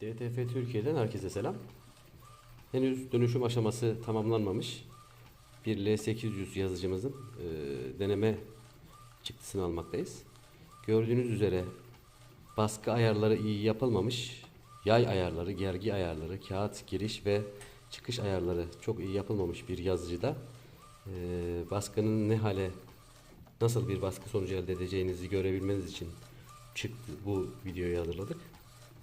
DTF Türkiye'den herkese selam. Henüz dönüşüm aşaması tamamlanmamış. Bir L800 yazıcımızın e, deneme çıktısını almaktayız. Gördüğünüz üzere baskı ayarları iyi yapılmamış. Yay ayarları, gergi ayarları, kağıt giriş ve çıkış ayarları çok iyi yapılmamış bir yazıcıda e, baskının ne hale nasıl bir baskı sonucu elde edeceğinizi görebilmeniz için çıktı bu videoyu hazırladık.